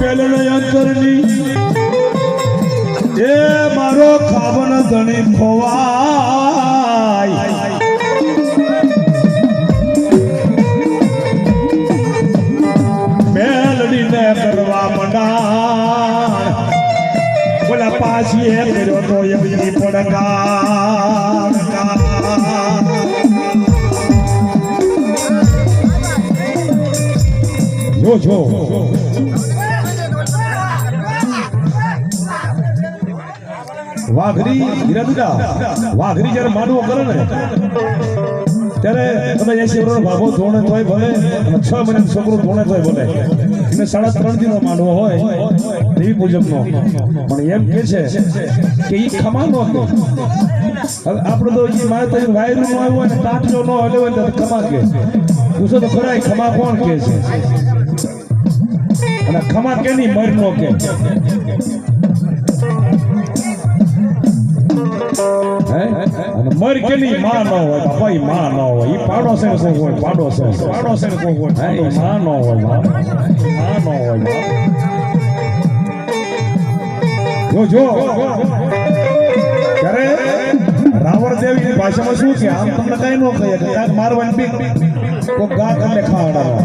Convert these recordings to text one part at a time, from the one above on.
મેલણ અંતરની એ મારો ખાવન ધણી ખોવાય મેલડીને કરવા મંડાણ બોલા પાછી એ કર્યો તો એમની પડકાર. જો જો. વાઘરી હીરાદુડા વાઘરી જ્યારે માનવો કરે ને, ત્યારે તમે એસી વર્ષ ભાગો ધોણે તોય ભલે અને છ મહિના છોકરો ધોણે તોય ભલે. એને સાડા ત્રણ દિનો માનવો હોય, દેવી પૂજકનો પણ એમ કે છે કે એ ખમા નો કે હવે આપણે તો એ મારે તો વાયરું નો આવ્યો હોય ને તાટલો નો હલ્યો હોય તો ખમા કે. પૂછો તો ખરા ખમા કોણ કે છે? અને ખમા કેની મર નો કે? હે? અને માં ન હોય બાપા ઈ માં ન હોય. ઈ પાડોશે ને કોઈ હોય પાડોશે પાડોશે ને કોઈ હોય હે, ઈ માં ન હોયમાં ન હોય જો જો. ત્યારે રાવણ દેવીની ભાષામાં શું છે? આમ તમને કઈ ન કહીએ કે કાંઈક મારવાની બીક. કોક ગા તમને ખાવડાવવા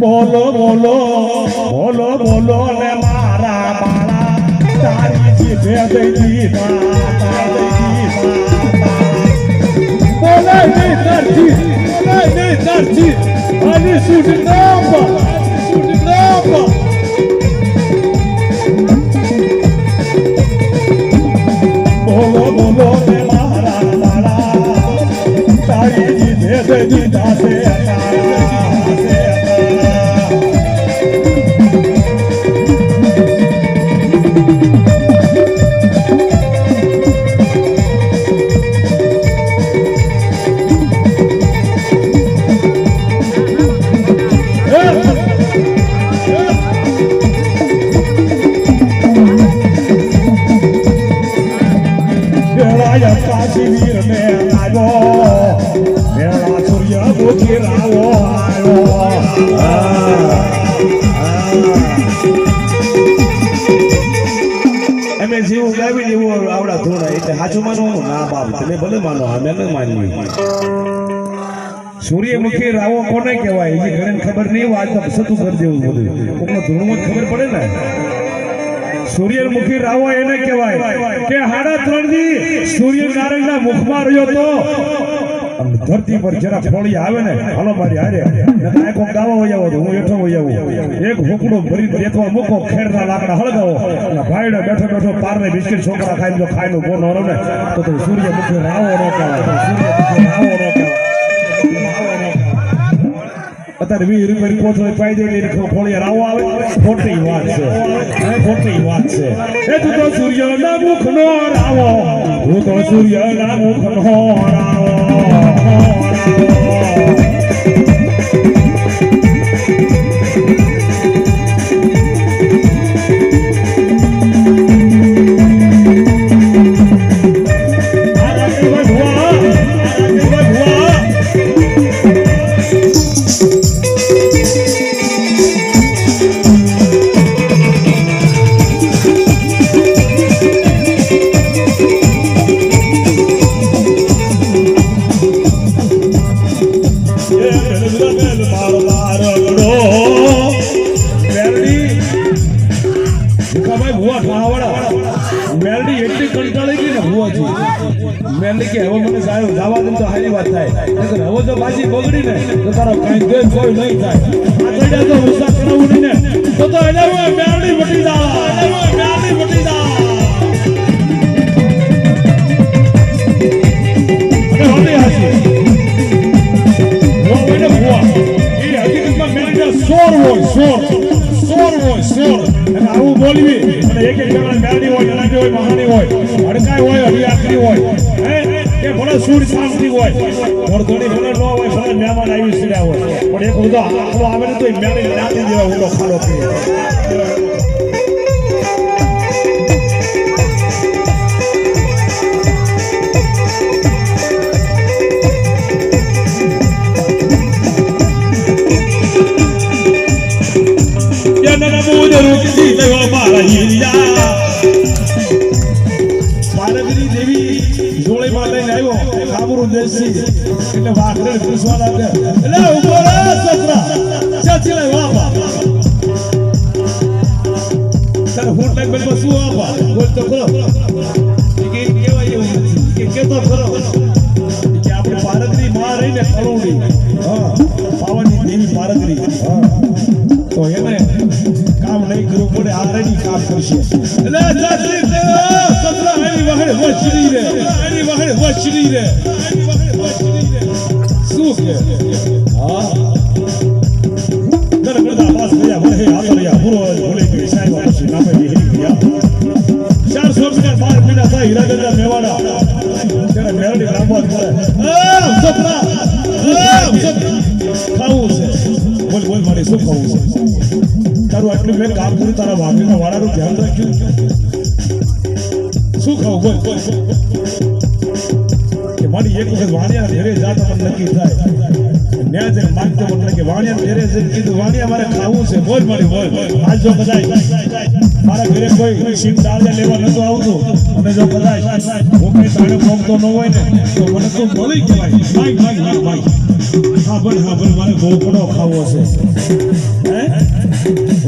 બોલો બોલો બોલો બોલો ને મારા બાળા. તારી જીભે દઈ દીધા તારી દીધા બોલે નહીં તારજી બોલે નહીં તારજી આની અમે જેવું ગાવી ને આવડા ધોળા એટલે સાચું માનો ના બાપ, તમે ભલે માનો અમે ન માનવી સૂર્યમુખી રાવો કોને કહેવાય? એ ઘરે ખબર નહીં વાત સતું કરી દેવું બધું. કોકનો ધૂળમાં ખબર પડે ને? સૂર્યમુખી રાવો એને કહેવાય કે હાડા ત્રણ દી સૂર્યનારાયણના મુખમાં રહ્યો તો ધરતી પર જરા ફોડી આવે ને, હાલો મારી હારે. આ કોક ગાવા હોય આવો હું એઠો હોય આવું. એક હુકડો ભરી બેઠવા મૂકો ખેરના લાકડા હળગાવો. અને ભાઈડો બેઠો બેઠો પારને બિસ્કિટ છોકરા ખાઈને જો ખાઈને ઊભો ન રહે ને, તો તો સૂર્યમુખી રાવો ન કહેવાય. સૂર્યમુખી રાવો ન કહેવાય. અત્યારે વીસ રૂપિયા કોથળે પાઈ દે ખોળિયા રાવો આવે. ખોટી વાત છે. ખોટી વાત છે. એ તું તો સૂર્યના મુખનો રાવો. હું તો સૂર્યના મુખનો રાવો. Oh, મેલડી એટલી કંટાળી ને ભુવાજી મેલડી કે, હવે મને દે તો હારી વાત થાય. તારો કાંઈ દેશ કોઈ નહીં થાય. તો સોર હોય મેલડી હોય જણાવી હોય હોય, હે? કે ભલે સૂર શાંતિ હોય ઘર ઘડી ભલે હોય, ભલે મહેમાન આવી સીડ્યા હોય. પણ એક બધો આખો આવે તો એ મેલડી નાખી દેવા ઊંડો ખાડો કરી રૂપી દેવો દેવી જોળીમાં લઈને આવ્યો. દેશી. એટલે વાઘરે પૂછવા લાગે એટલે ઊભો રે બેલ તો ખરો. કે કે કેતો ખરો. કે પારગરી માં રહીને કરુણી હા. પાવનની દેવી ભારતની એને કામ નહીં કરવું પડે આ કામ કરશે. એટલે ચાચી તે સતરા એની વહે વચરી રે. એની વહે વચરી રે. શું કે? હા? દર બધા પાસ ગયા વહે આતરિયા પૂરો ભૂલે ગઈ સાહેબ પછી નામે હેરી ગયા ચારસો મીટર બાર મહિના થાય હીરાગંજા મેવાડા. ત્યારે મેરડી લાંબા કરે આ સપના ખાવું છે. બોલ બોલ, મારે, શું ખાવું છે? તારું આટલું મેં કામ કર્યું, તારા વાઘીના વાળાનું ધ્યાન રાખ્યું. શું ખાવું બોલ. કે મારી એક વખત વાણિયા ઘરે જાતો મને નક્કી થાય. ન્યા જઈને માગતો મને કે વાણિયા ઘરે જઈને કીધું, વાણિયા મારે ખાવું છે. બોલ મારી, બોલ. આજ જો કદાચ મારા ઘરે કોઈ સિંગ દાળિયા લેવા નતો આવતું. અને જો કદાચ હું કઈ તાણે પહોંચતો ન હોય ને, તો મને તો મળી કહેવાય. ભાઈ ભાઈ માઈ ભાઈ. હા બોલ હા બોલ મારે બોકડો ખાવો છે. હે?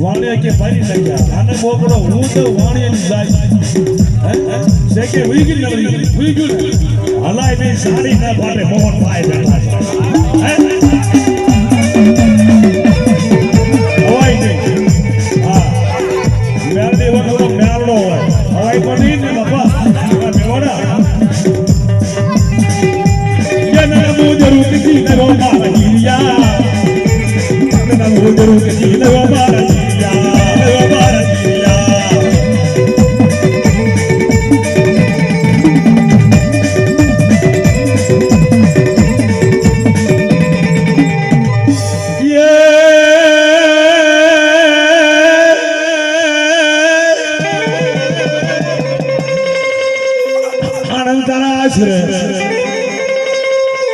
વાણિયા કે ભાઈ નાખ્યા આને ગોપડો હું તો વાણિયાની જાય હે? કે હુઈ નવરી? હુઈ ગયું ને હલાય નહીં, સાડી ના ભાવે મોહન ભાઈ બેઠા હવાય પણ આશરે.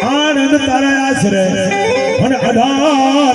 આનંદ તારા આશરે. અને અઢાર